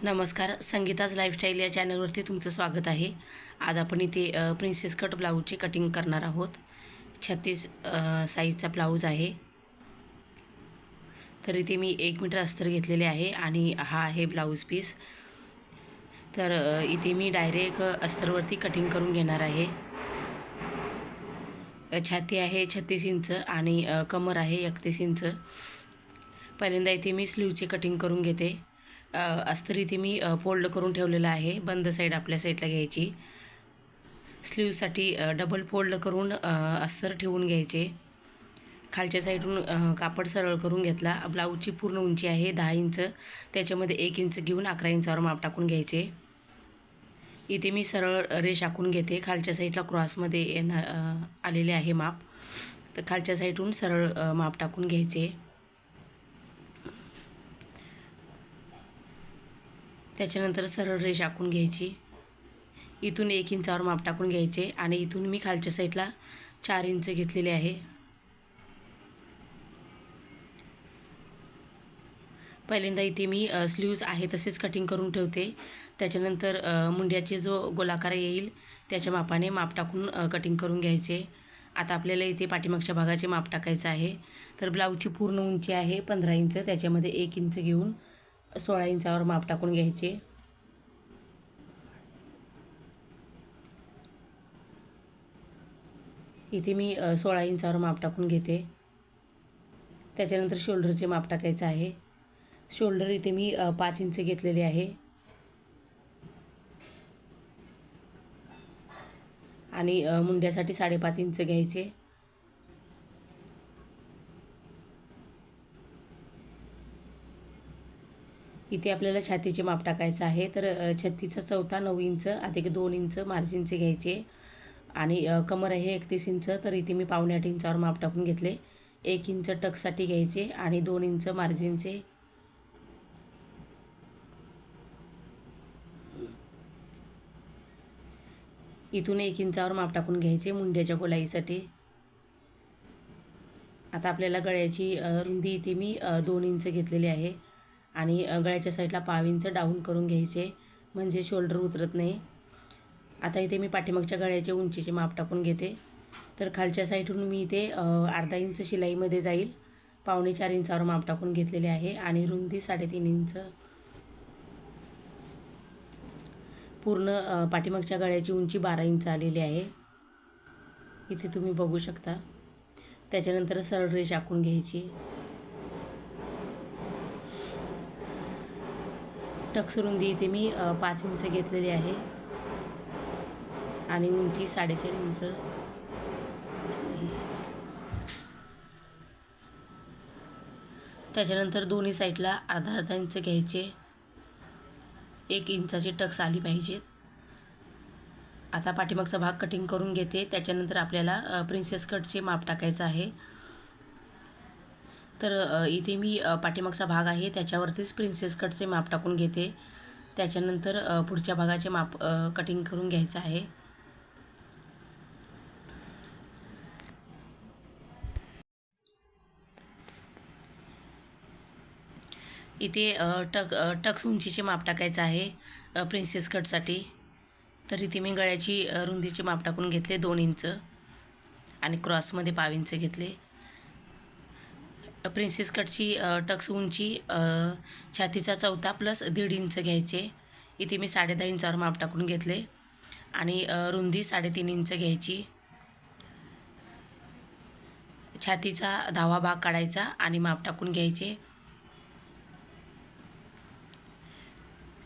नमस्कार संगीताज लाईफस्टाईल या चॅनलवरती तुमचं स्वागत आहे. आज आपण इथे प्रिन्सेस कट ब्लाऊजचे कटिंग करणार आहोत. छत्तीस साईजचा ब्लाऊज आहे. तर इथे मी एक मीटर अस्तर घेतलेले आहे आणि हा आहे ब्लाऊज पीस तर इथे मी डायरेक्ट अस्तरवरती कटिंग करून घेणार आहे. छाती आहे छत्तीस इंच आणि कमर आहे एकतीस इंच. पहिल्यांदा इथे मी स्लीवचे कटिंग करून घेते. अस्तर इथे मी फोल्ड करून ठेवलेलं आहे बंद साईड आपल्या साईडला घ्यायची. स्लीवसाठी डबल फोल्ड करून अस्तर ठेवून घ्यायचे. खालच्या साईडून कापड सरळ करून घेतला. ब्लाऊजची पूर्ण उंची आहे दहा इंच. त्याच्यामध्ये एक इंच घेऊन अकरा इंचावर माप टाकून घ्यायचे. इथे मी सरळ रेष आखून घेते. खालच्या साईडला क्रॉसमध्ये येणार आलेले आहे माप. तर खालच्या साईडून सरळ माप टाकून घ्यायचे. त्याच्यानंतर सरळ रेष आखून घ्यायची. इथून एक इंचावर माप टाकून घ्यायचे आणि इथून मी खालच्या साईडला चार इंच घेतलेले आहे. पहिल्यांदा इथे मी स्लीव्ज आहे तसेच कटिंग करून ठेवते. त्याच्यानंतर मुंड्याचे जो गोलाकार येईल त्याच्या मापाने माप टाकून कटिंग करून घ्यायचे. आता आपल्याला इथे पाठीमागच्या भागाचे माप टाकायचं आहे. तर ब्लाऊजची पूर्ण उंची आहे पंधरा इंच त्याच्यामध्ये एक इंच घेऊन सोळा इंचावर माप टाकून घ्यायचे. इथे मी सोळा इंचावर माप टाकून घेते. त्याच्यानंतर शोल्डरचे माप टाकायचं आहे. शोल्डर इथे मी पाच इंच घेतलेले आहे. आणि मुंड्यासाठी साडेपाच इंच घ्यायचे. इथे आपल्याला छातीचे माप टाकायचं आहे. तर छत्तीचा चौथा नऊ इंच अधिक दोन इंच मार्जिनचे घ्यायचे. आणि कमर आहे एकतीस इंच तर इथे मी पावणे आठ इंचावर माप टाकून घेतले. एक इंच टकसाठी घ्यायचे आणि दोन इंच मार्जिनचे. इथून एक इंचावर माप टाकून घ्यायचे मुंड्याच्या गोलाईसाठी. आता आपल्याला गळ्याची रुंदी इथे मी दोन इंच घेतलेली आहे. आणि गळ्याच्या साईडला पाव इंच डाऊन करून घ्यायचे म्हणजे शोल्डर उतरत नाही. आता इथे मी पाठीमागच्या गळ्याच्या उंचीचे माप टाकून घेते. तर खालच्या साईडहून मी इथे अर्धा इंच शिलाईमध्ये जाईल. पावणे चार इंचावर माप टाकून घेतलेले आहे आणि रुंदी साडेतीन इंच. पूर्ण पाठीमागच्या गळ्याची उंची बारा इंच आलेली आहे. इथे तुम्ही बघू शकता. त्याच्यानंतर सरळ रेष आखून घ्यायची. टक्स रुंदी इथे मी पाच इंच घेतलेली आहे. आणि उंची साडेचार इंच. त्याच्यानंतर दोन्ही साईडला अर्धा अर्धा इंच घ्यायचे. एक इंचाची टक्स आली पाहिजेत आता पाठीमागचा भाग कटिंग करून घेते. त्याच्यानंतर आपल्याला प्रिन्सेस कटचे माप टाकायचं आहे. तर इथे मी पाठीमागचा भाग आहे त्याच्यावरतीच प्रिन्सेस कटचे माप टाकून घेते. त्याच्यानंतर पुढच्या भागाचे माप कटिंग करून घ्यायचं आहे. इथे टक टक्स उंचीचे माप टाकायचं आहे प्रिन्सेस कटसाठी तर इथे मी गळ्याची रुंदीचे माप टाकून घेतले दोन इंच. आणि क्रॉसमध्ये पाव इंच घेतले. प्रिन्सेस कटची टक्स उंची छातीचा चौथा प्लस दीड इंच घ्यायचे. इथे मी साडेदहा इंचावर माप टाकून घेतले. आणि रुंदी साडेतीन इंच घ्यायची. छातीचा दहावा भाग काढायचा आणि माप टाकून घ्यायचे.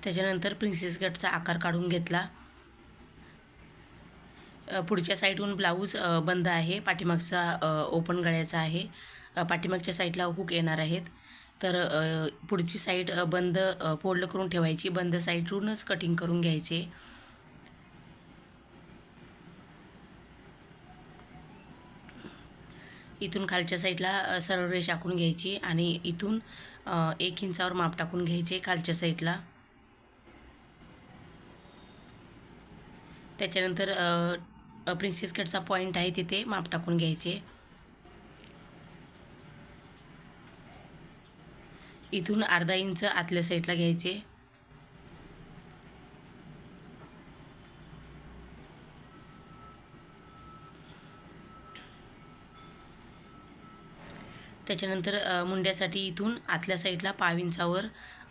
त्याच्यानंतर प्रिन्सेस कटचा आकार काढून घेतला. पुढच्या साईडहून ब्लाऊज बंद आहे. पाठीमागचा ओपन गळ्याचा आहे. पाठीमागच्या साईडला हुक येणार आहेत. तर पुढची साईड बंद फोल्ड करून ठेवायची. बंद साईडवरूनच कटिंग करून घ्यायचे. इथून खालच्या साईडला सरळ रेष आखून घ्यायची आणि इथून एक इंचावर माप टाकून घ्यायचे खालच्या साईडला. त्याच्यानंतर प्रिन्सेस कटचा पॉईंट आहे तिथे माप टाकून घ्यायचे. इथून अर्धा इंच आतल्या साईडला घ्यायचे. त्याच्यानंतर मुंड्यासाठी इथून आतल्या साईडला पाव इंचावर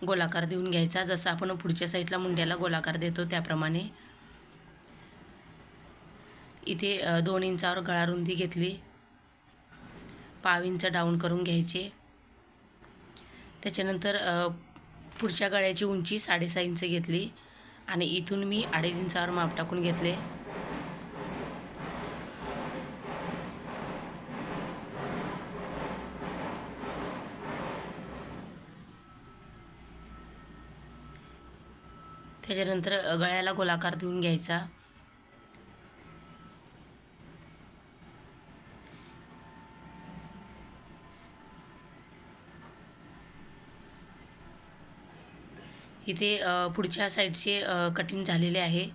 गोलाकार देऊन घ्यायचा. जसं आपण पुढच्या साईडला मुंड्याला गोलाकार देतो त्याप्रमाणे. इथे दोन इंचावर गळारुंदी घेतली. पाव इंच डाऊन करून घ्यायचे. त्याच्यानंतर पुढच्या गळ्याची उंची साडेसहा इंच घेतली आणि इथून मी अडीच इंचावर माप टाकून घेतले. त्याच्यानंतर गळ्याला गोलाकार देऊन घ्यायचा. इथे पुढच्या साईडचे कटिंग झालेले आहे.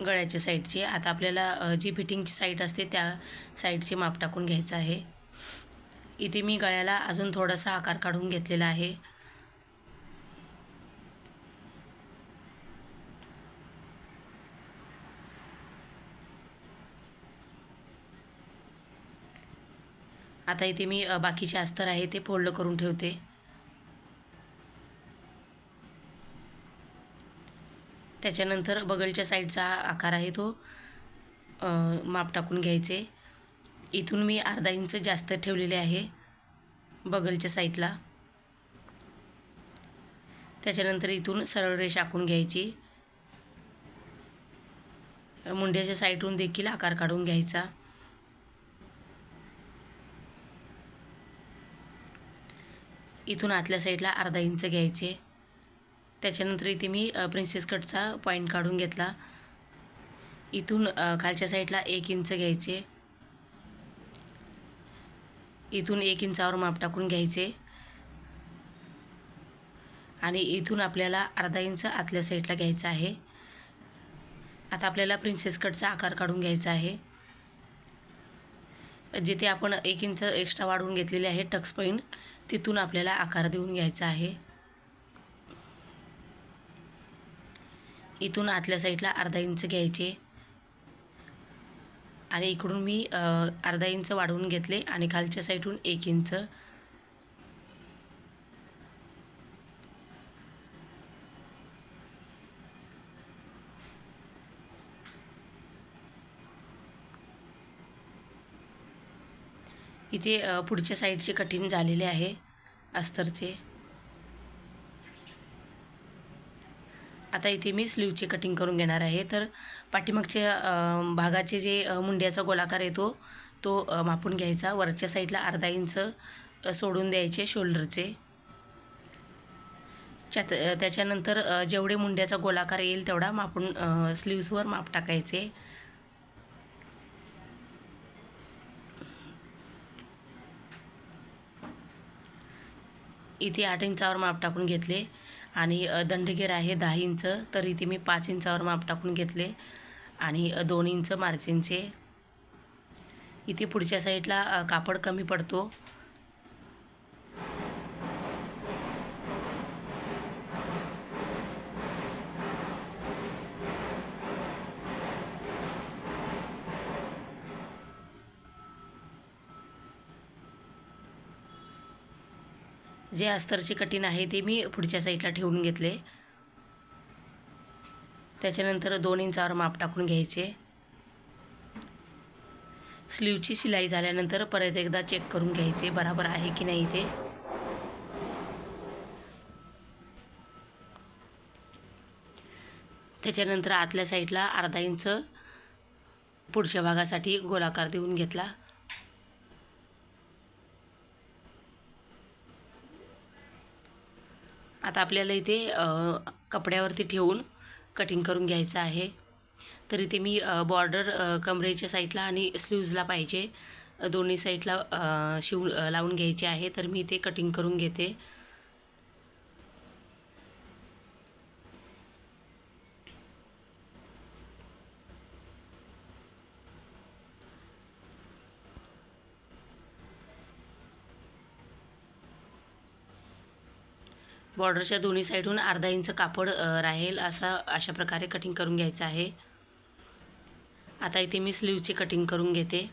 गळ्याच्या साईडचे. आता आपल्याला जी फिटिंगची साईड असते त्या साईडचे माप टाकून घ्यायचं आहे. इथे मी गळ्याला अजून थोडासा आकार काढून घेतलेला आहे. आता इथे मी बाकीचे अस्तर आहे ते फोल्ड करून ठेवते. त्याच्यानंतर बगलच्या साईडचा आकार आहे तो माप टाकून घ्यायचे. इथून मी अर्धा इंच जास्त ठेवलेले आहे बगलच्या साईडला. त्याच्यानंतर इथून सरळ रेष आखून घ्यायची. मुंड्याच्या साईडहून देखील आकार काढून घ्यायचा. इथून आतल्या साईडला अर्धा इंच घ्यायचे. त्याच्यानंतर इथे मी प्रिन्सेस कटचा पॉईंट काढून घेतला. इथून खालच्या साईडला एक इंच घ्यायचे. इथून एक इंचावर माप टाकून घ्यायचे. आणि इथून आपल्याला अर्धा इंच आतल्या साईडला घ्यायचा आहे. आता आपल्याला प्रिन्सेस कटचा आकार काढून घ्यायचा आहे. जिथे आपण एक इंच एक्स्ट्रा वाढवून घेतलेले आहे टक्स पॉईंट तिथून आपल्याला आकार देऊन घ्यायचा आहे. इथून आतल्या साईडला अर्धा इंच घ्यायचे. आणि इकडून मी अर्धा इंच वाढवून घेतले आणि खालच्या साईडहून एक इंच. इथे पुढच्या साईडचे कठीण झालेले आहे अस्तरचे. आता इथे मी स्लीवची कटिंग करून घेणार आहे. तर पाठीमागच्या भागाचे जे मुंड्याचा गोलाकार येतो तो मापून घ्यायचा. वरच्या साईडला अर्धा इंच सोडून द्यायचे शोल्डरचे त्यात त्याच्यानंतर जेवढे मुंड्याचा गोलाकार येईल तेवढा मापून स्लीव्सवर माप टाकायचे. इथे आठ इंचावर माप टाकून घेतले. आणि दंडगेर आहे दहा इंच तर इथे मी पाच इंचावर माप टाकून घेतले. आणि दोन इंच मार्जिनचे. इथे पुढच्या साईडला कापड कमी पडतो. जे अस्तरचे कठीण आहे ते मी पुढच्या साईडला ठेवून घेतले. त्याच्यानंतर दोन इंचावर माप टाकून घ्यायचे. स्लीवची शिलाई झाल्यानंतर परत एकदा चेक करून घ्यायचे बराबर आहे की नाही ते. त्याच्यानंतर आतल्या साईडला अर्धा इंच पुढच्या भागासाठी गोलाकार देऊन घेतला. आता आपल्याला इथे कपड्यावरती ठेवून कटिंग करून घ्यायचं आहे. तर इथे मी बॉर्डर कमरेच्या साईडला आणि स्लीव्जला पाहिजे. दोन्ही साईडला शिव लावून घ्यायचे आहे. तर मी इथे कटिंग करून घेते. बॉर्डरच्या दोन्ही साईडहून अर्धा इंच कापड राहील असा अशा प्रकारे कटिंग करून घ्यायचं आहे. आता इथे मी स्लीवची कटिंग करून घेते.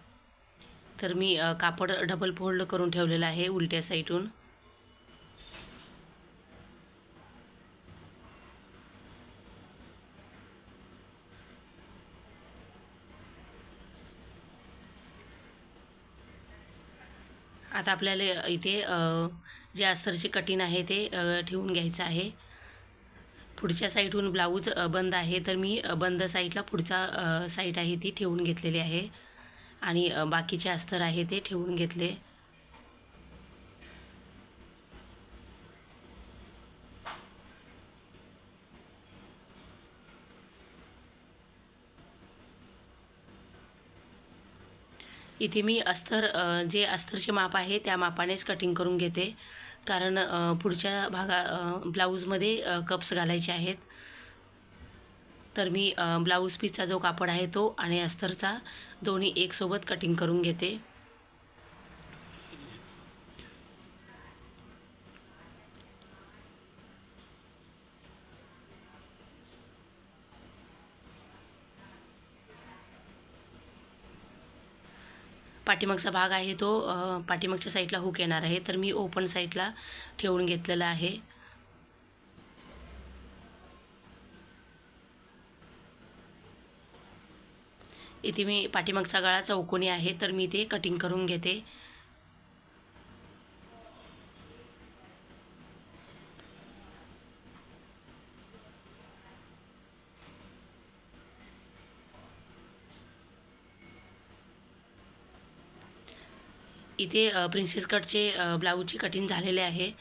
तर मी कापड डबल फोल्ड करून ठेवलेलं आहे उलट्या साईडून आता आपल्याला इथे जे अस्तरचे कटिंग आहे ते ठेवून घ्यायचं आहे. पुढच्या साईडहून ब्लाऊज बंद आहे तर मी बंद साईडला पुढचा साईड आहे ती ठेवून घेतलेली आहे. आणि बाकीचे अस्तर आहे ते ठेवून घेतले. इथे मी अस्तर जे अस्तरचे माप आहे त्या मापानेच कटिंग करून घेते. कारण पुढच्या भागा ब्लाऊजमध्ये कप्स घालायचे आहेत. तर मी ब्लाऊज पीसचा जो कापड आहे तो आणि अस्तरचा दोन्ही एकसोबत कटिंग करून घेते. पाठीमागचा भाग आहे तो पाठीमागच्या साईडला हुक येणार आहे. तर मी ओपन साईडला ठेवून घेतलेला आहे. इथे मी पाठीमागचा गळा चौकोनी आहे तर मी ते कटिंग करून घेते. इथे प्रिन्सेस कटचे ब्लाऊजचे कटिंग झालेले आहे.